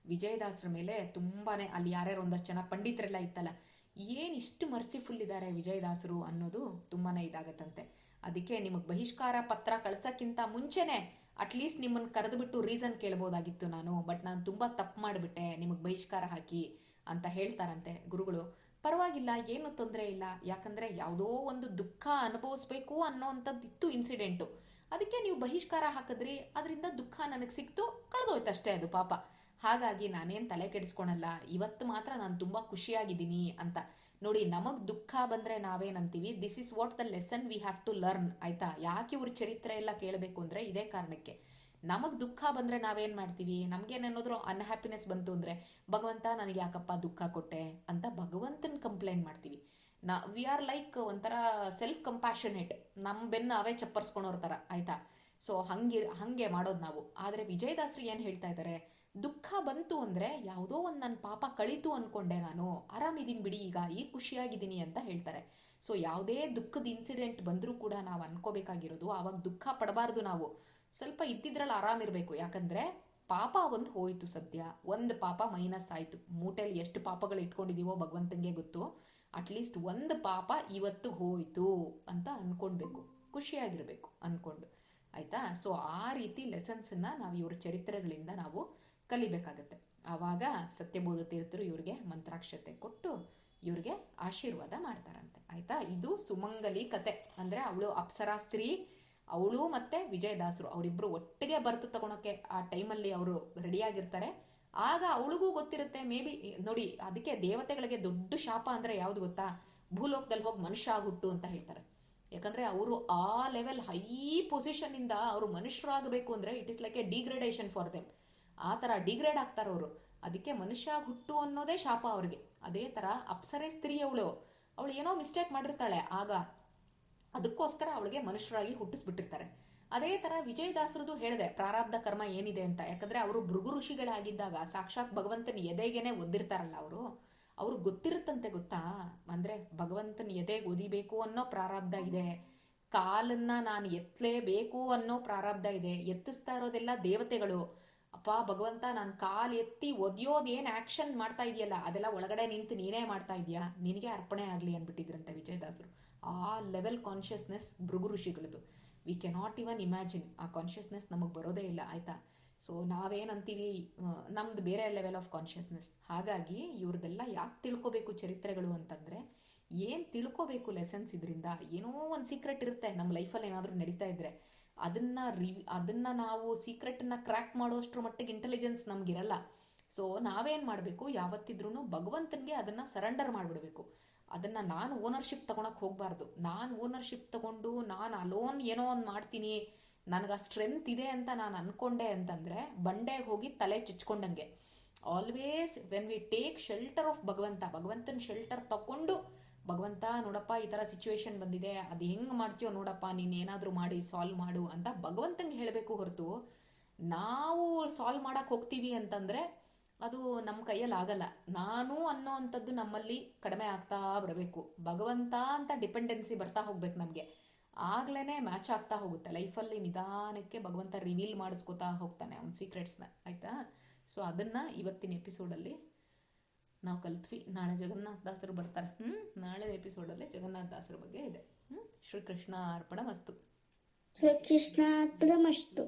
ವಿಜಯದಾಸರ ಮೇಲೆ ತುಂಬಾ ಅಲ್ಲಿ ಯಾರ್ಯಾರು ಒಂದಷ್ಟು ಜನ ಪಂಡಿತರೆಲ್ಲ ಇತ್ತಲ್ಲ ಏನು ಇಷ್ಟು ಮರ್ಸಿಫುಲ್ ಇದ್ದಾರೆ ವಿಜಯದಾಸರು ಅನ್ನೋದು ತುಂಬಾ ಇದಾಗತ್ತಂತೆ. ಅದಕ್ಕೆ ನಿಮಗೆ ಬಹಿಷ್ಕಾರ ಪತ್ರ ಕಳ್ಸೋಕ್ಕಿಂತ ಮುಂಚೆನೆ ಅಟ್ಲೀಸ್ಟ್ ನಿಮ್ಮನ್ನು ಕರೆದುಬಿಟ್ಟು ರೀಸನ್ ಕೇಳ್ಬೋದಾಗಿತ್ತು ನಾನು ಬಟ್ ನಾನು ತುಂಬ ತಪ್ಪು ಮಾಡಿಬಿಟ್ಟೆ, ನಿಮಗೆ ಬಹಿಷ್ಕಾರ ಹಾಕಿ ಅಂತ ಹೇಳ್ತಾರಂತೆ ಗುರುಗಳು. ಪರವಾಗಿಲ್ಲ, ಏನು ತೊಂದರೆ ಇಲ್ಲ. ಯಾಕಂದರೆ ಯಾವುದೋ ಒಂದು ದುಃಖ ಅನುಭವಿಸ್ಬೇಕು ಅನ್ನೋವಂಥದ್ದು ಇತ್ತು ಇನ್ಸಿಡೆಂಟು ಅದಕ್ಕೆ ನೀವು ಬಹಿಷ್ಕಾರ ಹಾಕಿದ್ರಿ, ಅದರಿಂದ ದುಃಖ ನನಗೆ ಸಿಕ್ತು ಕಳೆದೋಯ್ತು ಅಷ್ಟೇ ಅದು ಪಾಪ. ಹಾಗಾಗಿ ನಾನೇನು ತಲೆ ಕೆಡಿಸ್ಕೊಳಲ್ಲ, ಇವತ್ತು ಮಾತ್ರ ನಾನು ತುಂಬ ಖುಷಿಯಾಗಿದ್ದೀನಿ ಅಂತ. ನೋಡಿ, ನಮಗೆ ದುಃಖ ಬಂದರೆ ನಾವೇನಂತೀವಿ? This is what the lesson we have to learn ಆಯಿತಾ? ಯಾಕೆ ಇವ್ರ ಚರಿತ್ರೆ ಎಲ್ಲ ಕೇಳಬೇಕು ಅಂದರೆ ಇದೇ ಕಾರಣಕ್ಕೆ. ನಮಗೆ ದುಃಖ ಬಂದರೆ ನಾವೇನು ಮಾಡ್ತೀವಿ? ನಮಗೇನೇನಾದರೂ ಅನ್ಹ್ಯಾಪಿನೆಸ್ ಬಂತು ಅಂದರೆ, ಭಗವಂತ ನನಗೆ ಯಾಕಪ್ಪ ದುಃಖ ಕೊಟ್ಟೆ ಅಂತ ಭಗವಂತನ ಕಂಪ್ಲೇಂಟ್ ಮಾಡ್ತೀವಿ. ನಾ ವಿ ಆರ್ ಲೈಕ್ ಒಂಥರ ಸೆಲ್ಫ್ ಕಂಪ್ಯಾಷನೇಟ್ ನಮ್ಮ ಬೆನ್ನು ಅವೇ ಚಪ್ಪರ್ಸ್ಕೊಳೋರ್ ಥರ ಆಯ್ತಾ? ಸೊ ಹಂಗೆ ಹಾಗೆ ಮಾಡೋದು ನಾವು. ಆದರೆ ವಿಜಯದಾಸ್ರಿ ಏನು ಹೇಳ್ತಾ ಇದ್ದಾರೆ ದುಃಖ ಬಂತು ಅಂದರೆ ಯಾವುದೋ ಒಂದು ನನ್ನ ಪಾಪ ಕಳೀತು ಅಂದ್ಕೊಂಡೆ ನಾನು. ಆರಾಮಿದ್ದೀನಿ ಬಿಡಿ ಈಗ ಈ ಖುಷಿಯಾಗಿದ್ದೀನಿ ಅಂತ ಹೇಳ್ತಾರೆ. ಸೊ ಯಾವುದೇ ದುಃಖದ ಇನ್ಸಿಡೆಂಟ್ ಬಂದರೂ ಕೂಡ ನಾವು ಅನ್ಕೋಬೇಕಾಗಿರೋದು, ಆವಾಗ ದುಃಖ ಪಡಬಾರ್ದು ನಾವು. ಸ್ವಲ್ಪ ಇದ್ದಿದ್ರಲ್ಲಿ ಆರಾಮಿರಬೇಕು ಯಾಕಂದರೆ ಪಾಪ ಒಂದು ಹೋಯಿತು ಸದ್ಯ. ಒಂದು ಪಾಪ ಮೈನಸ್ ಆಯಿತು. ಮೂಟೆಯಲ್ಲಿ ಎಷ್ಟು ಪಾಪಗಳು ಇಟ್ಕೊಂಡಿದ್ದೀವೋ ಭಗವಂತನಿಗೆ ಗೊತ್ತು. ಅಟ್ಲೀಸ್ಟ್ ಒಂದು ಪಾಪ ಇವತ್ತು ಹೋಯಿತು ಅಂತ ಅಂದ್ಕೊಳ್ಬೇಕು ಖುಷಿಯಾಗಿರಬೇಕು ಅಂದ್ಕೊಂಡು ಆಯಿತಾ? ಸೊ ಆ ರೀತಿ ಲೆಸನ್ಸನ್ನು ನಾವು ಇವ್ರ ಚರಿತ್ರೆಗಳಿಂದ ನಾವು ಕಲಿಬೇಕಾಗತ್ತೆ. ಆವಾಗ ಸತ್ಯಬೋಧ ತೀರ್ಥರು ಇವ್ರಿಗೆ ಮಂತ್ರಾಕ್ಷತೆ ಕೊಟ್ಟು ಇವ್ರಿಗೆ ಆಶೀರ್ವಾದ ಮಾಡ್ತಾರಂತೆ. ಆಯ್ತಾ? ಇದು ಸುಮಂಗಲಿ ಕತೆ. ಅಂದರೆ ಅವಳು ಅಪ್ಸರಾ ಸ್ತ್ರೀ, ಅವಳು ಮತ್ತೆ ವಿಜಯದಾಸರು. ಅವರಿಬ್ಬರು ಒಟ್ಟಿಗೆ ಬರ್ತು ತಗೊಳಕ್ಕೆ ಆ ಟೈಮಲ್ಲಿ ಅವರು ರೆಡಿಯಾಗಿರ್ತಾರೆ. ಆಗ ಅವಳಿಗೂ ಗೊತ್ತಿರುತ್ತೆ, ಮೇ ಬಿ, ನೋಡಿ, ಅದಕ್ಕೆ ದೇವತೆಗಳಿಗೆ ದೊಡ್ಡ ಶಾಪ ಅಂದರೆ ಯಾವುದು ಗೊತ್ತಾ? ಭೂಲೋಕದಲ್ಲಿ ಹೋಗಿ ಮನುಷ್ಯ ಹುಟ್ಟು ಅಂತ ಹೇಳ್ತಾರೆ. ಯಾಕಂದರೆ ಅವರು ಆ ಲೆವೆಲ್ ಹೈ ಪೊಸಿಷನ್ನಿಂದ ಅವರು ಮನುಷ್ಯರಾಗಬೇಕು ಅಂದರೆ it is like a degradation for them ಆ ಥರ ಡಿಗ್ರೇಡ್ ಆಗ್ತಾರೆ ಅವರು. ಅದಕ್ಕೆ ಮನುಷ್ಯ ಹುಟ್ಟು ಅನ್ನೋದೇ ಶಾಪ ಅವ್ರಿಗೆ. ಅದೇ ಥರ ಅಪ್ಸರೆ ಸ್ತ್ರೀ ಅವಳು. ಅವಳು ಏನೋ ಮಿಸ್ಟೇಕ್ ಮಾಡಿರ್ತಾಳೆ. ಆಗ ಅದಕ್ಕೋಸ್ಕರ ಅವಳಿಗೆ ಮನುಷ್ಯರಾಗಿ ಹುಟ್ಟಿಸ್ಬಿಟ್ಟಿರ್ತಾರೆ. ಅದೇ ಥರ ವಿಜಯದಾಸರದು ಹೇಳಿದೆ, ಪ್ರಾರಬ್ಧ ಕರ್ಮ ಏನಿದೆ ಅಂತ. ಯಾಕಂದರೆ ಅವರು ಭೃಗು ಋಷಿಗಳಾಗಿದ್ದಾಗ, ಸಾಕ್ಷಾತ್ ಭಗವಂತನ ಎದೆಗೇನೆ ಒದ್ದಿರ್ತಾರಲ್ಲ ಅವರು. ಅವ್ರು ಗೊತ್ತಿರುತ್ತಂತೆ ಗೊತ್ತಾ? ಅಂದರೆ ಭಗವಂತನ ಎದೆಗೆ ಒದಿಬೇಕು ಅನ್ನೋ ಪ್ರಾರಬ್ಧ ಇದೆ. ಕಾಲನ್ನ ನಾನು ಎತ್ತಲೇಬೇಕು ಅನ್ನೋ ಪ್ರಾರಬ್ಧ ಇದೆ. ಎತ್ತಿಸ್ತಾ ಇರೋದೆಲ್ಲ ದೇವತೆಗಳು. ಅಪ್ಪ ಭಗವಂತ, ನಾನು ಕಾಲು ಎತ್ತಿ ಒದಿಯೋದು ಏನು ಆ್ಯಕ್ಷನ್ ಮಾಡ್ತಾ ಇದೆಯಲ್ಲ, ಅದೆಲ್ಲ ಒಳಗಡೆ ನಿಂತು ನೀನೇ ಮಾಡ್ತಾ ಇದೆಯಾ? ನಿನಗೆ ಅರ್ಪಣೆ ಆಗಲಿ ಅಂದ್ಬಿಟ್ಟಿದ್ರಂತೆ ವಿಜಯದಾಸರು. ಆ ಲೆವೆಲ್ ಕಾನ್ಷಿಯಸ್ನೆಸ್ ಭೃಗು ಋಷಿಗಳದು. ವಿ ಕೆನಾಟ್ ಇವನ್ ಇಮ್ಯಾಜಿನ್ ಆ ಕಾನ್ಷಿಯಸ್ನೆಸ್ ನಮಗೆ ಬರೋದೇ ಇಲ್ಲ, ಆಯಿತಾ? ಸೊ ನಾವೇನಂತೀವಿ? ನಮ್ದು ಬೇರೆ ಲೆವೆಲ್ ಆಫ್ ಕಾನ್ಷಿಯಸ್ನೆಸ್ ಹಾಗಾಗಿ ಇವ್ರದ್ದೆಲ್ಲ ಯಾಕೆ ತಿಳ್ಕೊಬೇಕು ಚರಿತ್ರೆಗಳು ಅಂತಂದರೆ, ಏನು ತಿಳ್ಕೊಬೇಕು ಲೆಸನ್ಸ್ ಇದರಿಂದ? ಏನೋ ಒಂದು ಸೀಕ್ರೆಟ್ ಇರುತ್ತೆ ನಮ್ಮ ಲೈಫಲ್ಲಿ ಏನಾದರೂ ನಡೀತಾ ಇದ್ದರೆ ಅದನ್ನು ರಿ, ಅದನ್ನು ನಾವು ಸೀಕ್ರೆಟನ್ನು ಕ್ರ್ಯಾಕ್ ಮಾಡೋಷ್ಟ್ರ ಮಟ್ಟಿಗೆ ಇಂಟೆಲಿಜೆನ್ಸ್ ನಮಗಿರಲ್ಲ. ಸೊ ನಾವೇನು ಮಾಡಬೇಕು? ಯಾವತ್ತಿದ್ರೂ ಭಗವಂತನಿಗೆ ಅದನ್ನು ಸರೆಂಡರ್ ಮಾಡಿಬಿಡಬೇಕು. ಅದನ್ನು ನಾನು ಓನರ್ಶಿಪ್ ತಗೊಳಕ್ಕೆ ಹೋಗಬಾರ್ದು. ನಾನು ಓನರ್ಶಿಪ್ ತಗೊಂಡು ನಾನು ಅಲೋನ್ ಏನೋ ಒಂದು ಮಾಡ್ತೀನಿ. ನನಗೆ ಆ ಸ್ಟ್ರೆಂತ್ ಇದೆ ಅಂತ ನಾನು ಅನ್ಕೊಂಡೆ ಅಂತಂದರೆ ಬಂಡೆಗೆ ಹೋಗಿ ತಲೆ ಚುಚ್ಕೊಂಡಂಗೆ. Always when we take shelter of ಭಗವಂತ, ಭಗವಂತನ ಶೆಲ್ಟರ್ ತಗೊಂಡು ಭಗವಂತ, ನೋಡಪ್ಪ, ಈ ಥರ ಸಿಚುವೇಶನ್ ಬಂದಿದೆ, ಅದು ಹೆಂಗೆ ಮಾಡ್ತೀಯೋ ನೋಡಪ್ಪ, ನೀನು ಏನಾದರೂ ಮಾಡಿ ಸಾಲ್ವ್ ಮಾಡು ಅಂತ ಭಗವಂತಂಗೆ ಹೇಳಬೇಕು ಹೊರತು, ನಾವು ಸಾಲ್ವ್ ಮಾಡಕ್ಕೆ ಹೋಗ್ತೀವಿ ಅಂತಂದರೆ ಅದು ನಮ್ಮ ಕೈಯಲ್ಲಿ ಆಗಲ್ಲ. ನಾನು ಅನ್ನೋ ಅಂಥದ್ದು ನಮ್ಮಲ್ಲಿ ಕಡಿಮೆ ಆಗ್ತಾ ಬರಬೇಕು. ಭಗವಂತ ಅಂತ ಡಿಪೆಂಡೆನ್ಸಿ ಬರ್ತಾ ಹೋಗ್ಬೇಕು ನಮಗೆ. ಆಗ್ಲೇ ಮ್ಯಾಚ್ ಆಗ್ತಾ ಹೋಗುತ್ತೆ. ಲೈಫಲ್ಲಿ ನಿಧಾನಕ್ಕೆ ಭಗವಂತ ರಿವೀಲ್ ಮಾಡಿಸ್ಕೊತಾ ಹೋಗ್ತಾನೆ ಅವ್ನ ಸೀಕ್ರೆಟ್ಸ್ನ ಆಯಿತಾ? ಸೊ ಅದನ್ನು ಇವತ್ತಿನ ಎಪಿಸೋಡಲ್ಲಿ ನಾವು ಕಲ್ತ್ವಿ. ನಾಳೆ ಜಗನ್ನಾಥ ದಾಸರು ಬರ್ತಾರೆ. ಹ್ಞೂ ನಾಳೆ ಎಪಿಸೋಡಲ್ಲಿ ಜಗನ್ನಾಥ ದಾಸರ ಬಗ್ಗೆ ಇದೆ. ಹ್ಞೂ ಶ್ರೀಕೃಷ್ಣ ಅರ್ಪಣ ಮಸ್ತು. ಶ್ರೀಕೃಷ್ಣಾರ್ಪಣಮಸ್ತು